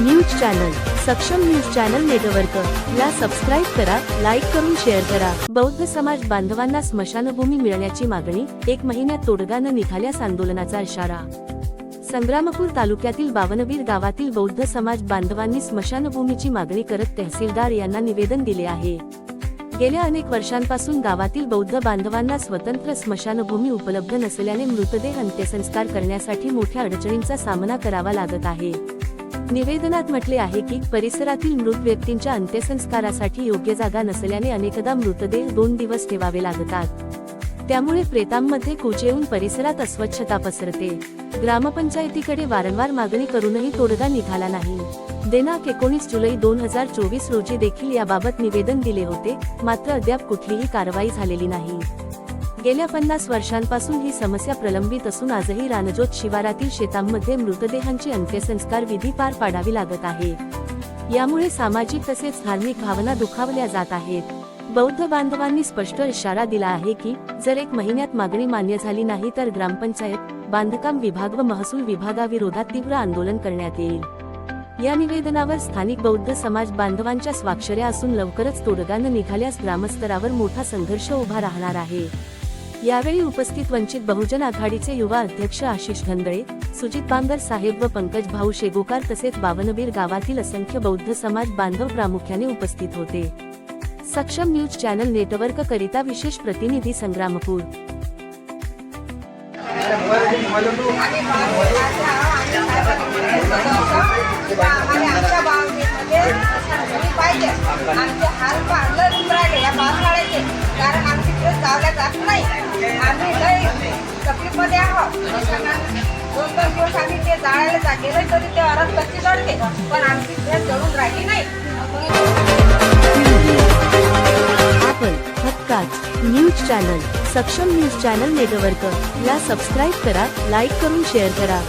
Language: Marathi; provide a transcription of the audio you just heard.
News channel Saksham news channel network. ला सबस्क्राईब करा लाईक करून शेअर करा. बौद्ध समाज बांधवांना स्मशानभूमी मिळण्याची मागणी एक महिन्यात तोडगानं निघाल्यास आंदोलनाचा इशारा. संग्रामपूर तालुक्यातील बावनवीर गावातील बौद्ध समाज बांधवांनी स्मशानभूमीची मागणी करत तहसीलदार यांना निवेदन दिले आहे. गेल्या अनेक वर्षांपासून गावातील बौद्ध बांधवांना स्वतंत्र स्मशानभूमी उपलब्ध नसल्याने मृतदेह अंत्यसंस्कार करण्यासाठी मोठ्या अडचणींचा सामना करावा लागत आहे. निवेदनात म्हटले आहे की परिसरातील मृत व्यक्तींच्या अंत्यसंस्कारासाठी योग्य जागा नसल्याने अनेकदा मृतदेह दोन दिवस ठेवावे लागतात. त्यामुळे प्रेतांमध्ये कुच येऊन परिसरात अस्वच्छता पसरते. ग्रामपंचायतीकडे वारंवार मागणी करूनही तोडगा निघाला नाही. देनाक एकोणीस जुलै दोन हजार चोवीस रोजी देखील याबाबत निवेदन दिले होते मात्र अद्याप कुठलीही कारवाई झालेली नाही. गेल्या पन्नास वर्षांपासून ही समस्या प्रलंबित असून आजही रानजोत शिवारातील शेतांमध्ये मृतदेहांची अंत्यसंस्कार विधी पार पाडावी लागत आहे. यामुळे सामाजिक तसेच धार्मिक भावना दुखावल्या जात आहेत. बौद्ध बांधवांनी स्पष्ट इशारा दिला आहे की जर एक महिन्यात मागणी मान्य झाली नाही तर ग्रामपंचायत बांधकाम विभाग व महसूल विभागाविरोधात तीव्र आंदोलन करण्यात येईल. या निवेदनावर स्थानिक बौद्ध समाज बांधवांच्या स्वाक्षऱ्या असून लवकरच तोडगानं निघाल्यास ग्रामस्तरावर मोठा संघर्ष उभा राहणार आहे. यावेळी उपस्थित वंचित बहुजन आघाडीचे युवा अध्यक्ष आशिष धंदळे सुजित बांगर साहेब व पंकज भाऊ शेगोकार तसेच बावनबीर गावातील असंख्य बौद्ध समाज बांधव प्रामुख्याने उपस्थित होते. सक्षम न्यूज चॅनल नेटवर्क करिता विशेष प्रतिनिधी संग्रामपूर. कारण आमची जात नाही. आम्ही लय तकलीफमध्ये आहोत. दोन दोन दिवस आम्ही ते जाळायला जा तरी ते अरब कच्ची जळते. पण आमची भेट जळून राहिली नाही. आपण हक्काच news channel Saksham news channel network ला सबस्क्राईब करा लाईक करून शेअर करा.